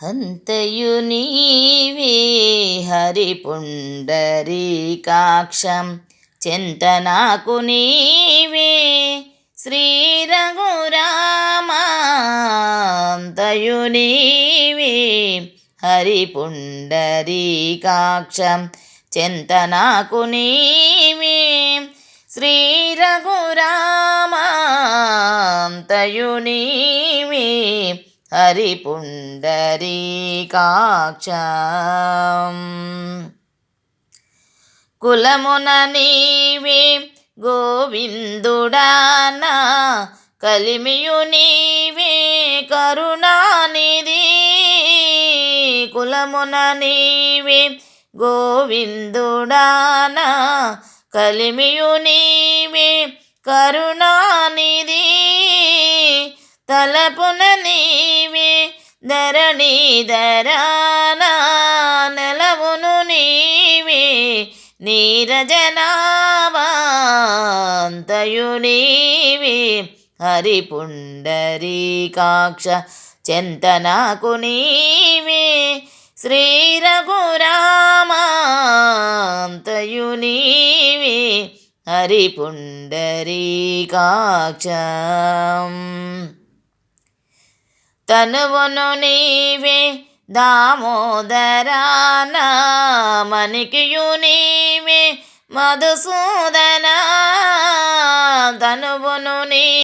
హంతయు నీవే హరిపుండరీకాక్షం చింతనాకు నీవే శ్రీరఘురామాంతయు నీవే హరిపుండరీకాక్షం చింతనాకు నీవే శ్రీరఘురామాంతయు నీవే హరిపుండరీకాక్షం. కులమున నీవే గోవిందుడానా కలిమియు నీవే కరుణానిధి. కులమున నీవే గోవిందుడానా కలిమియు నీవే కరుణానిధి. తలపున నీ ధరణీధరానా నెలవును నీవే నీరజనావాంతయు నీవే హరిపుండరీకాక్ష చెంతనాకు నీవే శ్రీరఘురామాంతయు నీవే హరిపుండరీకాక్షం. తనువును నీవే దామోదరానా మణికియు నీవే మధుసూదనా తనువును నీ